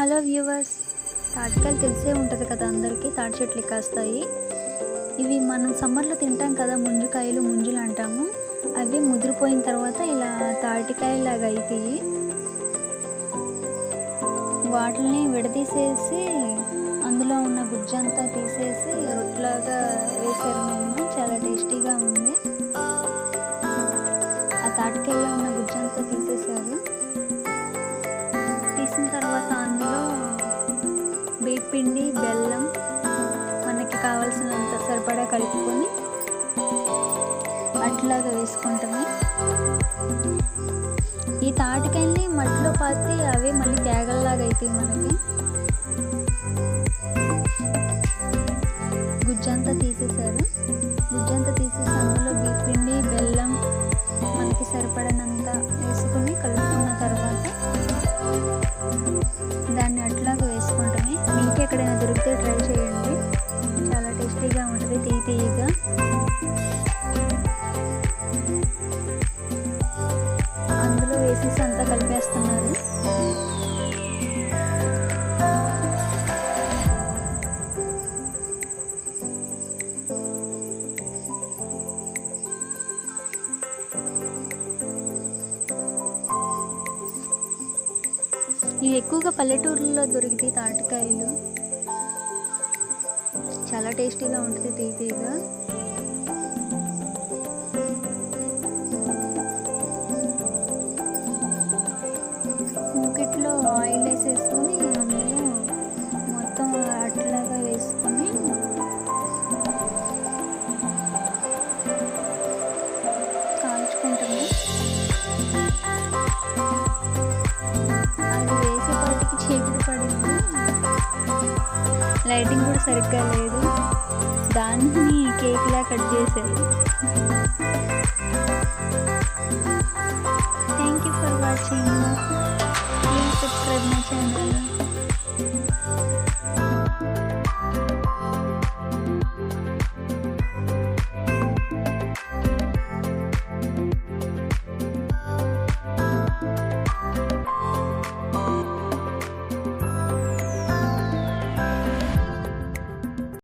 Hello viewers తాటికాయలు తెలిసే ఉంటుంది కదా అందరికీ తాటి చెట్లు కాస్తాయి. ఇవి మనం సమ్మర్లో తింటాం కదా ముంజుకాయలు ముంజులు అంటాము. అవి ముదిరిపోయిన తర్వాత ఇలా తాటికాయలాగా అవుతాయి వాటిని విడదీసేసి అందులో ఉన్న గుజ్జంతా తీసేసి రొట్టెలాగా వేసారు మేము చాలా టేస్టీగా ఉంది. ఆ తాటికాయలో ఉన్న పిండి బెల్లం మనకి కావాల్సినంత సరిపడా కలుపుకొని అట్లాగా వేసుకుంటామే. ఈ తాటికాయల్ని మట్టిలో పాతి అవే మళ్ళీ తేగల్లాగా అవుతాయి మనకి. అంతా కలిపేస్తున్నారు. ఇవి ఎక్కువగా పల్లెటూర్లలో దొరికితే తాటికాయలు. చాలా టేస్టీగా ఉంటుంది తీయ తీయగా అది వేసేపాటికి చీకటి పడింది. లైటింగ్ కూడా సరిగ్గా లేదు. దాన్ని కేక్లా కట్ చేశారు.